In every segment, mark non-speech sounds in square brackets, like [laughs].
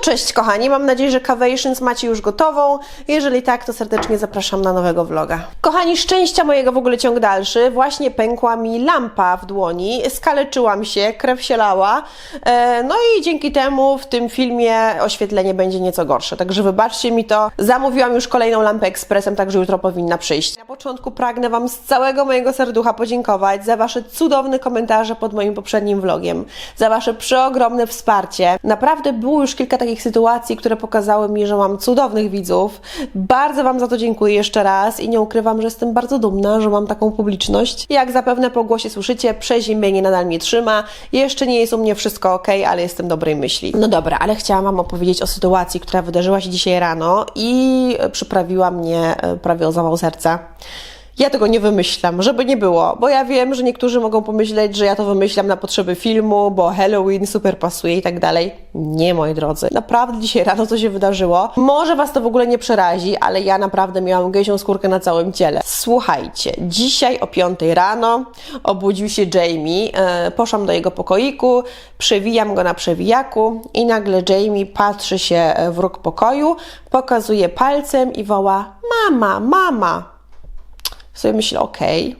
Cześć kochani, mam nadzieję, że Cavations macie już gotową. Jeżeli tak, to serdecznie zapraszam na nowego vloga. Kochani, szczęścia mojego w ogóle ciąg dalszy. Właśnie pękła mi lampa w dłoni, skaleczyłam się, krew się lała. E, no i dzięki temu w tym filmie oświetlenie będzie nieco gorsze. Także wybaczcie mi to. Zamówiłam już kolejną lampę ekspresem, także jutro powinna przyjść. Na początku pragnę Wam z całego mojego serducha podziękować za Wasze cudowne komentarze pod moim poprzednim vlogiem, za Wasze przeogromne wsparcie. Naprawdę było już kilka takich sytuacji, które pokazały mi, że mam cudownych widzów. Bardzo Wam za to dziękuję jeszcze raz i nie ukrywam, że jestem bardzo dumna, że mam taką publiczność. Jak zapewne po głosie słyszycie, przeziębienie nadal mnie trzyma. Jeszcze nie jest u mnie wszystko ok, ale jestem dobrej myśli. No dobra, ale chciałam Wam opowiedzieć o sytuacji, która wydarzyła się dzisiaj rano i przyprawiła mnie e, prawie o zawał serca. Ja tego nie wymyślam, żeby nie było, bo ja wiem, że niektórzy mogą pomyśleć, że ja to wymyślam na potrzeby filmu, bo Halloween super pasuje i tak dalej. Nie, moi drodzy. Naprawdę dzisiaj rano co się wydarzyło. Może Was to w ogóle nie przerazi, ale ja naprawdę miałam gęsią skórkę na całym ciele. Słuchajcie, dzisiaj o 5 rano obudził się Jamie, e, poszłam do jego pokoiku, przewijam go na przewijaku i nagle Jamie patrzy się w róg pokoju, pokazuje palcem i woła mama, mama sobie myślę, okej,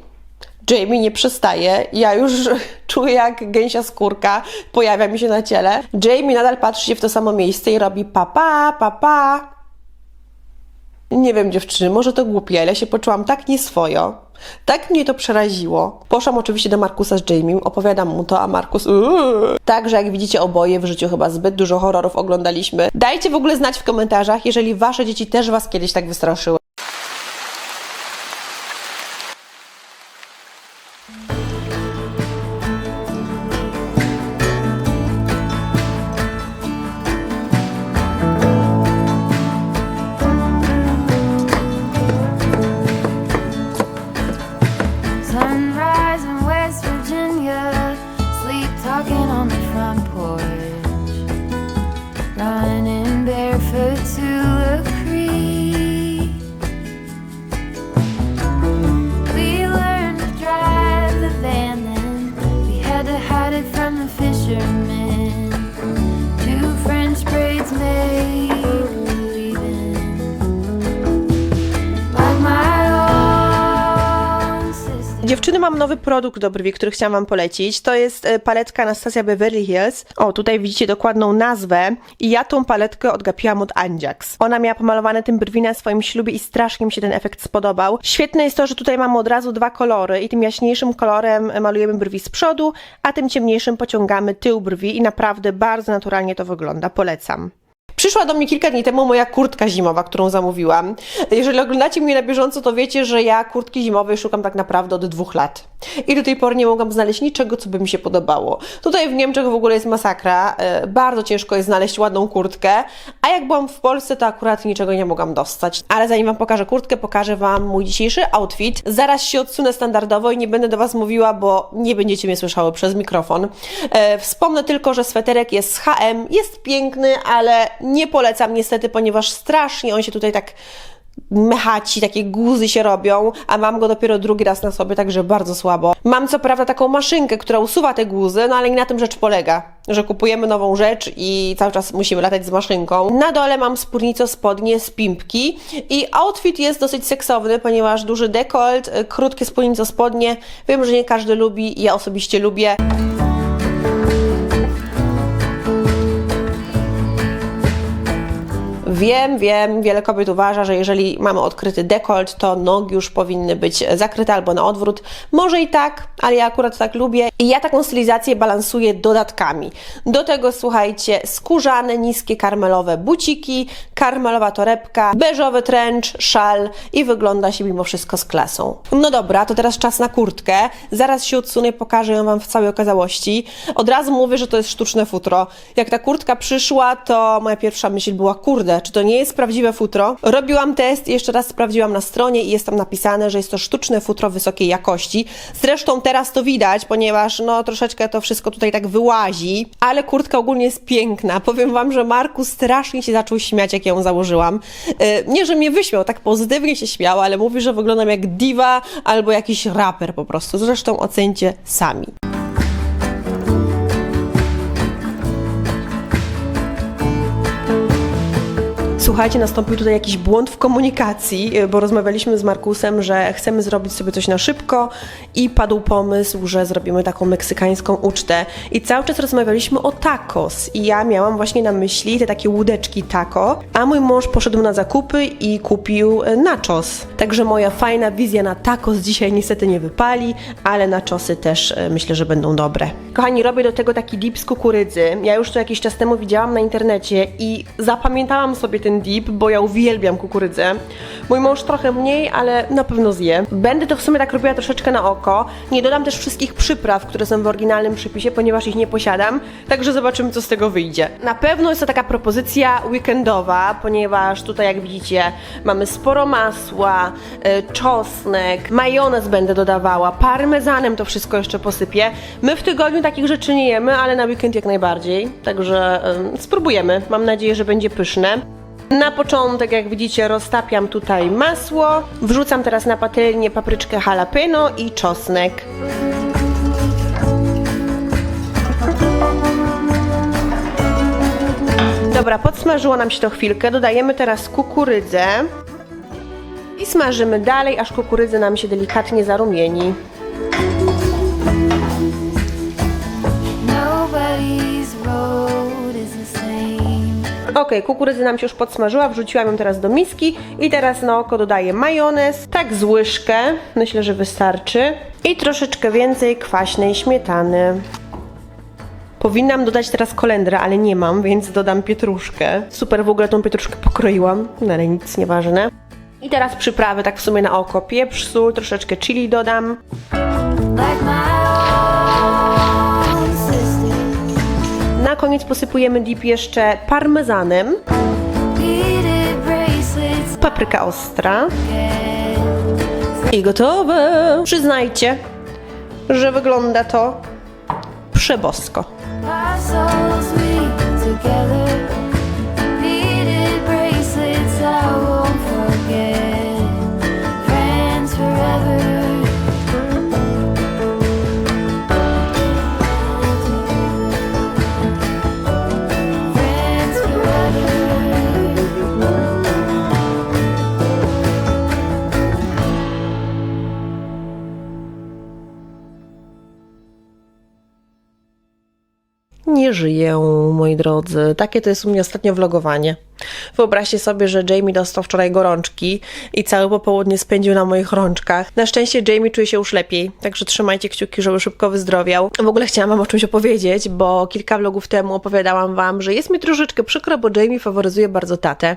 Jamie nie przestaje, ja już [laughs] czuję jak gęsia skórka pojawia mi się na ciele. Jamie nadal patrzy się w to samo miejsce i robi papa, papa. Nie wiem dziewczyny, może to głupie, ale ja się poczułam tak nieswojo. Tak mnie to przeraziło. Poszłam oczywiście do Markusa z Jamiem, opowiadam mu to, a Markus uuu. Także jak widzicie oboje w życiu chyba zbyt dużo horrorów oglądaliśmy. Dajcie w ogóle znać w komentarzach, jeżeli wasze dzieci też was kiedyś tak wystraszyły. Dziewczyny, mam nowy produkt do brwi, który chciałam Wam polecić. To jest e, paletka Anastasia Beverly Hills. O, tutaj widzicie dokładną nazwę. I ja tą paletkę odgapiłam od Anjax. Ona miała pomalowane tym brwi na swoim ślubie i strasznie mi się ten efekt spodobał. Świetne jest to, że tutaj mamy od razu dwa kolory i tym jaśniejszym kolorem e, malujemy brwi z przodu, a tym ciemniejszym pociągamy tył brwi i naprawdę bardzo naturalnie to wygląda. Polecam. Przyszła do mnie kilka dni temu moja kurtka zimowa, którą zamówiłam. Jeżeli oglądacie mnie na bieżąco, to wiecie, że ja kurtki zimowej szukam tak naprawdę od dwóch lat. I do tej pory nie mogłam znaleźć niczego, co by mi się podobało. Tutaj w Niemczech w ogóle jest masakra. e, Bardzo ciężko jest znaleźć ładną kurtkę. A jak byłam w Polsce, to akurat niczego nie mogłam dostać. Ale zanim Wam pokażę kurtkę, pokażę Wam mój dzisiejszy outfit. Zaraz się odsunę standardowo i nie będę do Was mówiła, bo nie będziecie mnie słyszały przez mikrofon. E, Wspomnę tylko, że sweterek jest z H&M, jest piękny, ale nie polecam niestety, ponieważ strasznie on się tutaj tak mechaci, takie guzy się robią, a mam go dopiero drugi raz na sobie, także bardzo słabo. Mam co prawda taką maszynkę, która usuwa te guzy, no ale nie na tym rzecz polega, że kupujemy nową rzecz i cały czas musimy latać z maszynką. Na dole mam spódnicę spodnie z pimpki i outfit jest dosyć seksowny, ponieważ duży dekolt, krótkie spódnice spodnie. Wiem, że nie każdy lubi, ja osobiście lubię. Wiem, wiem, wiele kobiet uważa, że jeżeli mamy odkryty dekolt, to nogi już powinny być zakryte albo na odwrót. Może i tak, ale ja akurat tak lubię. I ja taką stylizację balansuję dodatkami. Do tego słuchajcie, skórzane, niskie karmelowe buciki, karmelowa torebka, beżowy trench, szal i wygląda się mimo wszystko z klasą. No dobra, to teraz czas na kurtkę. Zaraz się odsunę pokażę ją Wam w całej okazałości. Od razu mówię, że to jest sztuczne futro. Jak ta kurtka przyszła, to moja pierwsza myśl była, kurde, czy to nie jest prawdziwe futro? Robiłam test jeszcze raz sprawdziłam na stronie i jest tam napisane, że jest to sztuczne futro wysokiej jakości. Zresztą teraz to widać, ponieważ no troszeczkę to wszystko tutaj tak wyłazi, ale kurtka ogólnie jest piękna. Powiem Wam, że Marku strasznie się zaczął śmiać, jak ją założyłam. Yy, Nie, że mnie wyśmiał, tak pozytywnie się śmiał, ale mówi, że wyglądam jak diwa albo jakiś raper po prostu. Zresztą ocencie sami. Słuchajcie, nastąpił tutaj jakiś błąd w komunikacji, y, bo rozmawialiśmy z Markusem, że chcemy zrobić sobie coś na szybko i padł pomysł, że zrobimy taką meksykańską ucztę. I cały czas rozmawialiśmy o tacos i ja miałam właśnie na myśli te takie łódeczki taco, a mój mąż poszedł na zakupy i kupił y, nachos. Także moja fajna wizja na tacos dzisiaj niestety nie wypali, ale nachosy też y, myślę, że będą dobre. Kochani, robię do tego taki dip z kukurydzy. Ja już to jakiś czas temu widziałam na internecie i zapamiętałam sobie ten bo ja uwielbiam kukurydzę. Mój mąż trochę mniej, ale na pewno zje. Będę to w sumie tak robiła troszeczkę na oko. Nie dodam też wszystkich przypraw, które są w oryginalnym przepisie, ponieważ ich nie posiadam, także zobaczymy, co z tego wyjdzie. Na pewno jest to taka propozycja weekendowa, ponieważ tutaj, jak widzicie, mamy sporo masła, y, czosnek, majonez będę dodawała, parmezanem to wszystko jeszcze posypię. My w tygodniu takich rzeczy nie jemy, ale na weekend jak najbardziej, także y, spróbujemy. Mam nadzieję, że będzie pyszne. Na początek, jak widzicie, roztapiam tutaj masło. Wrzucam teraz na patelnię papryczkę jalapeno i czosnek. Dobra, podsmażyło nam się to chwilkę. Dodajemy teraz kukurydzę. I smażymy dalej, aż kukurydza nam się delikatnie zarumieni. Ok, kukurydza nam się już podsmażyła, wrzuciłam ją teraz do miski i teraz na oko dodaję majonez, tak z łyżkę, myślę, że wystarczy i troszeczkę więcej kwaśnej śmietany. Powinnam dodać teraz kolendrę, ale nie mam, więc dodam pietruszkę. Super, w ogóle tą pietruszkę pokroiłam, no ale nic nieważne. I teraz przyprawy tak w sumie na oko. Pieprz, sól, troszeczkę chili dodam. Like koniec posypujemy dip jeszcze parmezanem. Papryka ostra. I gotowe! Przyznajcie, że wygląda to przebosko. Nie żyję, moi drodzy. Takie to jest u mnie ostatnio vlogowanie. Wyobraźcie sobie, że Jamie dostał wczoraj gorączki i całe popołudnie spędził na moich rączkach. Na szczęście Jamie czuje się już lepiej, także trzymajcie kciuki, żeby szybko wyzdrowiał. W ogóle chciałam wam o czymś opowiedzieć, bo kilka vlogów temu opowiadałam wam, że jest mi troszeczkę przykro, bo Jamie faworyzuje bardzo tatę.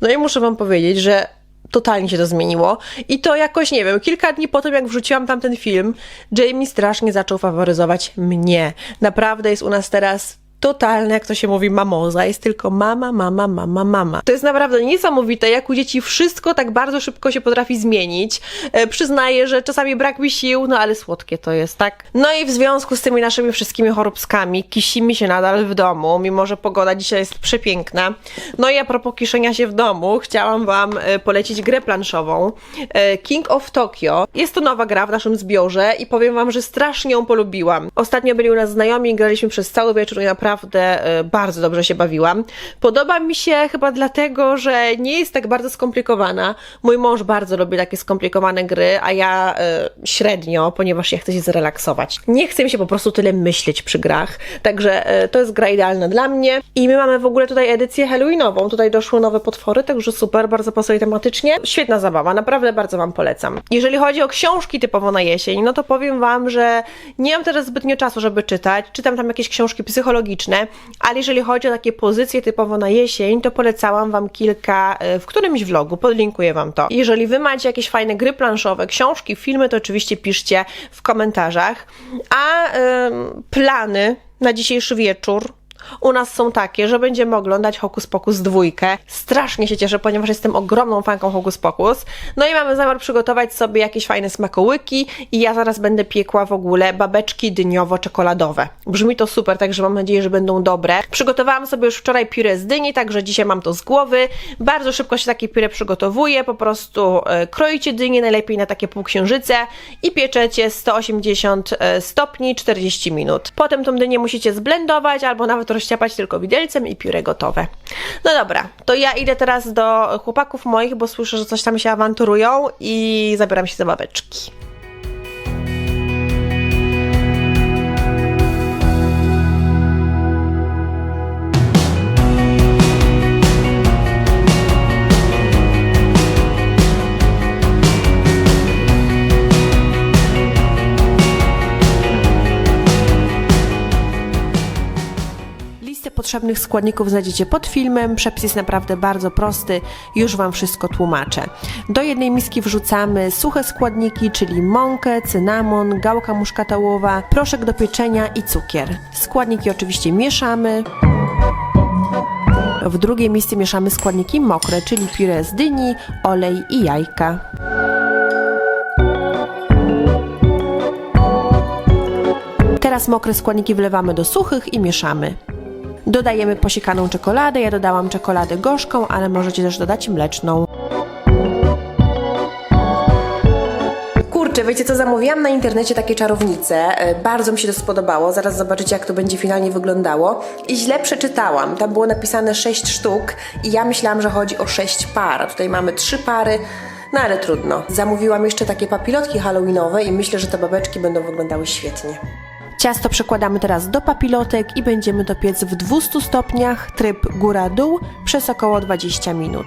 No i muszę wam powiedzieć, że totalnie się to zmieniło. I to jakoś, nie wiem, kilka dni po tym, jak wrzuciłam tam ten film, Jamie strasznie zaczął faworyzować mnie. Naprawdę jest u nas teraz totalne, jak to się mówi, mamoza. Jest tylko mama, mama, mama, mama. To jest naprawdę niesamowite, jak u dzieci wszystko tak bardzo szybko się potrafi zmienić. E, przyznaję, że czasami brak mi sił, no ale słodkie to jest, tak? No i w związku z tymi naszymi wszystkimi choróbskami kisimy się nadal w domu, mimo że pogoda dzisiaj jest przepiękna. No i a propos kiszenia się w domu, chciałam Wam e, polecić grę planszową e, King of Tokyo. Jest to nowa gra w naszym zbiorze i powiem Wam, że strasznie ją polubiłam. Ostatnio byli u nas znajomi graliśmy przez cały wieczór i naprawdę e, bardzo dobrze się bawiłam. Podoba mi się chyba dlatego, że nie jest tak bardzo skomplikowana. Mój mąż bardzo lubi takie skomplikowane gry, a ja e, średnio, ponieważ ja chcę się zrelaksować. Nie chcę mi się po prostu tyle myśleć przy grach, także e, to jest gra idealna dla mnie. I my mamy w ogóle tutaj edycję Halloweenową. Tutaj doszły nowe potwory, także super, bardzo pasuje tematycznie. Świetna zabawa, naprawdę bardzo Wam polecam. Jeżeli chodzi o książki typowo na jesień, no to powiem Wam, że nie mam teraz zbytnio czasu, żeby czytać. Czytam tam jakieś książki psychologiczne, ale jeżeli chodzi o takie pozycje typowo na jesień, to polecałam Wam kilka e, w którymś vlogu, podlinkuję Wam to. Jeżeli Wy macie jakieś fajne gry planszowe, książki, filmy, to oczywiście piszcie w komentarzach. A plany na dzisiejszy wieczór u nas są takie, że będziemy oglądać Hokus Pokus dwójkę. Strasznie się cieszę, ponieważ jestem ogromną fanką Hokus Pokus. No i mamy zamiar przygotować sobie jakieś fajne smakołyki i ja zaraz będę piekła w ogóle babeczki dyniowo-czekoladowe. Brzmi to super, także mam nadzieję, że będą dobre. Przygotowałam sobie już wczoraj puree z dyni, także dzisiaj mam to z głowy. Bardzo szybko się takie puree przygotowuje, po prostu e, kroicie dynię najlepiej na takie półksiężyce i pieczecie 180 e, stopni 40 minut. Potem tą dynię musicie zblendować albo nawet rozciapać tylko widelcem i pióre gotowe. No dobra, to ja idę teraz do chłopaków moich, bo słyszę, że coś tam się awanturują i zabieram się za babeczki. Potrzebnych składników znajdziecie pod filmem. Przepis jest naprawdę bardzo prosty, już Wam wszystko tłumaczę. Do jednej miski wrzucamy suche składniki, czyli mąkę, cynamon, gałka muszkatałowa, proszek do pieczenia i cukier. Składniki oczywiście mieszamy. W drugiej misce mieszamy składniki mokre, czyli puree z dyni, olej i jajka. Teraz mokre składniki wlewamy do suchych i mieszamy. Dodajemy posiekaną czekoladę. Ja dodałam czekoladę gorzką, ale możecie też dodać mleczną. Kurczę, wiecie co, zamówiłam na internecie takie czarownice. E, Bardzo mi się to spodobało. Zaraz zobaczycie, jak to będzie finalnie wyglądało. I źle przeczytałam. Tam było napisane 6 sztuk i ja myślałam, że chodzi o 6 par. Tutaj mamy 3 pary. No ale trudno. Zamówiłam jeszcze takie papilotki halloweenowe i myślę, że te babeczki będą wyglądały świetnie. Ciasto przekładamy teraz do papilotek i będziemy to piec w 200 stopniach, tryb góra-dół przez około 20 minut.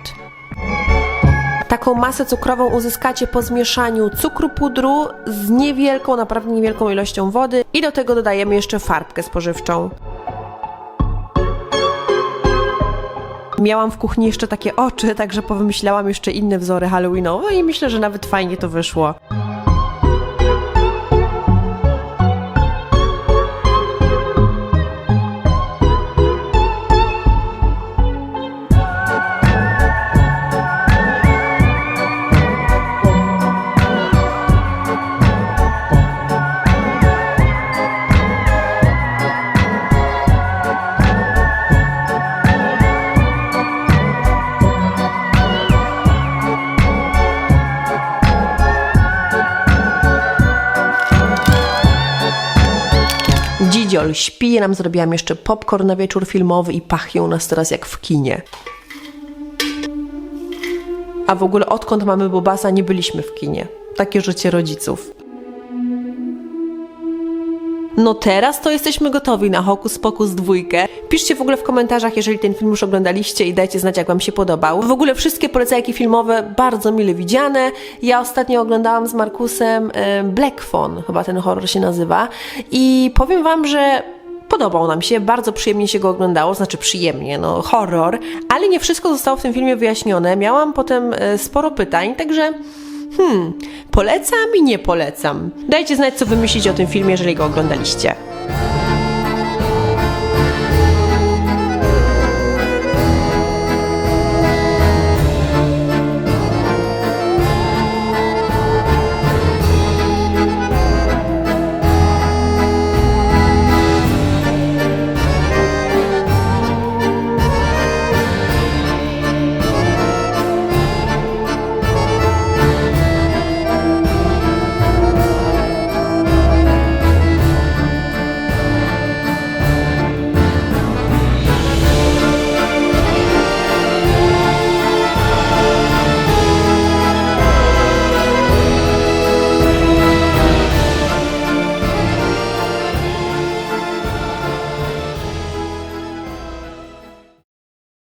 Taką masę cukrową uzyskacie po zmieszaniu cukru pudru z niewielką, naprawdę niewielką ilością wody i do tego dodajemy jeszcze farbkę spożywczą. Miałam w kuchni jeszcze takie oczy, także powymyślałam jeszcze inne wzory halloweenowe i myślę, że nawet fajnie to wyszło. Dzidziol śpi, ja nam zrobiłam jeszcze popcorn na wieczór filmowy i pachnie u nas teraz jak w kinie. A w ogóle odkąd mamy Bobasa nie byliśmy w kinie. Takie życie rodziców. No teraz to jesteśmy gotowi na Hokus Pokus dwójkę. Piszcie w ogóle w komentarzach, jeżeli ten film już oglądaliście i dajcie znać, jak wam się podobał. W ogóle wszystkie polecajki filmowe bardzo mile widziane. Ja ostatnio oglądałam z Markusem Black Phone, chyba ten horror się nazywa. I powiem wam, że Podobał nam się, bardzo przyjemnie się go oglądało, znaczy przyjemnie, no horror, ale nie wszystko zostało w tym filmie wyjaśnione. Miałam potem e, sporo pytań, także hmm, polecam i nie polecam. Dajcie znać, co wy myślicie o tym filmie, jeżeli go oglądaliście.